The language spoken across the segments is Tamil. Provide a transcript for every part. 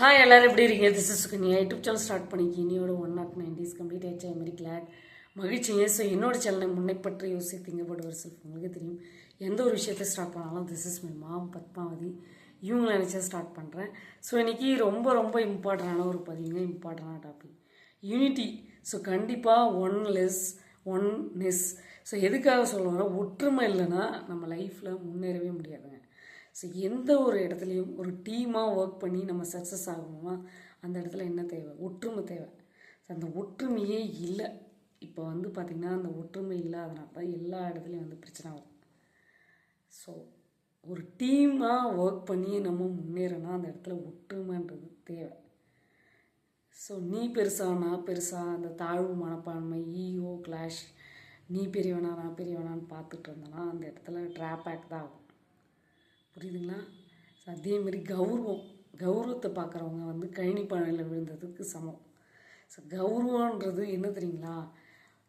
ஹாய் எல்லோரும் எப்படி இருக்கீங்க? This is Sukanya YouTube channel start பண்ணிக்கி இனியோட one nought nine days complete ஆயிடுச்சு. ஐ வெரி கிளாட் மகிழ்ச்சிங்க. ஸோ என்னோட சேனலை முன்னை பற்றி யோசி ஒரு செல்ஃப் உங்களுக்கு தெரியும். எந்த ஒரு விஷயத்தை ஸ்டார்ட் பண்ணாலும் this is my mom Padmavathi. இவங்களை நினச்சா ஸ்டார்ட் பண்ணுறேன் ஸோ இன்றைக்கி ரொம்ப ரொம்ப இம்பார்ட்டண்டான ஒரு பதிவுங்க. இம்பார்ட்டண்டான டாபிக் யூனிட்டி ஸோ கண்டிப்பாக one less oneness so எதுக்காக சொல்லுவோம்னா ஒற்றுமை இல்லைன்னா நம்ம லைஃப்பில் முன்னேறவே முடியாதுங்க. ஸோ எந்த ஒரு இடத்துலையும் ஒரு டீமாக ஒர்க் பண்ணி நம்ம சக்ஸஸ் ஆகணுமா அந்த இடத்துல என்ன தேவை? ஒற்றுமை தேவை. ஸோ அந்த ஒற்றுமையே இல்லை. இப்போ வந்து பார்த்திங்கன்னா அந்த ஒற்றுமை இல்லாதனால தான் எல்லா இடத்துலையும் வந்து பிரச்சனை வரும். ஸோ ஒரு டீமாக ஒர்க் பண்ணி நம்ம முன்னேறனா அந்த இடத்துல ஒற்றுமைன்றது தேவை. ஸோ நீ பெருசா நான் பெருசா அந்த தாழ்வு மனப்பான்மை ஈகோ கிளாஷ் நீ பெரியவனா நான் பெரியவனான்னு பார்த்துட்டு இருந்தோன்னா அந்த இடத்துல ட்ராபேக் தான் ஆகும். புரியுதுங்களா? ஸோ அதேமாரி கௌரவம். கௌரவத்தை பார்க்குறவங்க வந்து கழனி பானையில் விழுந்ததுக்கு சமம். ஸோ கௌரவன்றது என்ன தெரியுங்களா?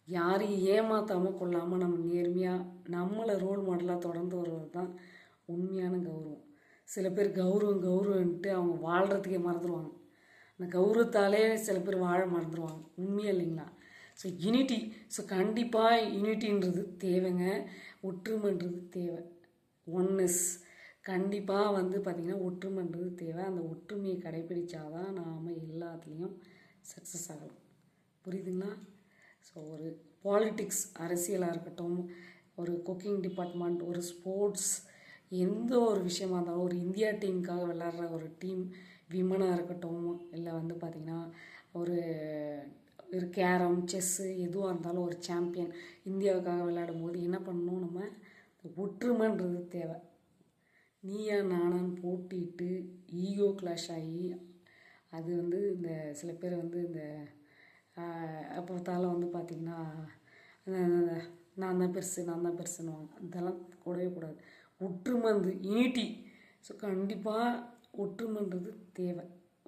யாரையும் ஏமாற்றாமல் கொள்ளாமல் நம்ம நேர்மையாக நம்மளை ரோல் மாடலாக தொடர்ந்து வருவது தான் உண்மையான கௌரவம். சில பேர் கௌரவம் கௌரவன்ட்டு அவங்க வாழ்கிறதுக்கே மறந்துடுவாங்க அந்த கௌரவத்தாலே சில பேர் வாழ மறந்துடுவாங்க உண்மையாக இல்லைங்களா? ஸோ யூனிட்டி ஸோ கண்டிப்பாக யூனிட்டின்றது தேவைங்க. ஒற்றுமைன்றது தேவை. ஒன்னஸ் கண்டிப்பாக வந்து பார்த்திங்கன்னா ஒற்றுமைன்றது தேவை. அந்த ஒற்றுமையை கடைப்பிடிச்சாதான் நாம் எல்லாத்துலேயும் சக்ஸஸ் ஆகலாம். புரியுதுங்களா? ஸோ ஒரு பாலிட்டிக்ஸ் அரசியலாக இருக்கட்டும் ஒரு குக்கிங் டிபார்ட்மெண்ட் ஒரு ஸ்போர்ட்ஸ் எந்த ஒரு விஷயமா இருந்தாலும் ஒரு இந்தியா டீமுக்காக விளாட்ற ஒரு டீம் விமனாக இருக்கட்டும் இல்லை வந்து பார்த்திங்கன்னா ஒரு ஒரு கேரம் செஸ்ஸு எதுவாக இருந்தாலும் ஒரு சாம்பியன் இந்தியாவுக்காக விளையாடும் போது என்ன பண்ணணும் நம்ம? ஒற்றுமைன்றது தேவை. நீயா நானான்னு போட்டிட்டு ஈகோ கிளாஷ் ஆகி அது வந்து இந்த சில பேர் வந்து இந்த அப்புறத்தால் வந்து பார்த்திங்கன்னா நான் தான் பெருசு நான் தான் பெருசுன்னுவாங்க. அதெல்லாம் கூடவே கூடாது. ஒற்றுமை வந்து யூனிட்டி ஸோ கண்டிப்பாக ஒற்றுமைன்றது தேவை.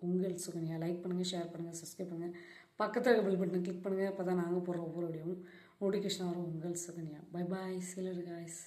உங்கள் சுகன்யா. லைக் பண்ணுங்கள் ஷேர் பண்ணுங்கள் சப்ஸ்கிரைப் பண்ணுங்கள் பக்கத்தில் பில் பட்டனை கிளிக் பண்ணுங்கள் அப்போ தான் நாங்கள் போடுற ஒவ்வொரு வீடியோவும் நோட்டிஃபிகேஷன் வரும். உங்கள் சுகன்யா. பை பாய் சிலர் காய்ஸ்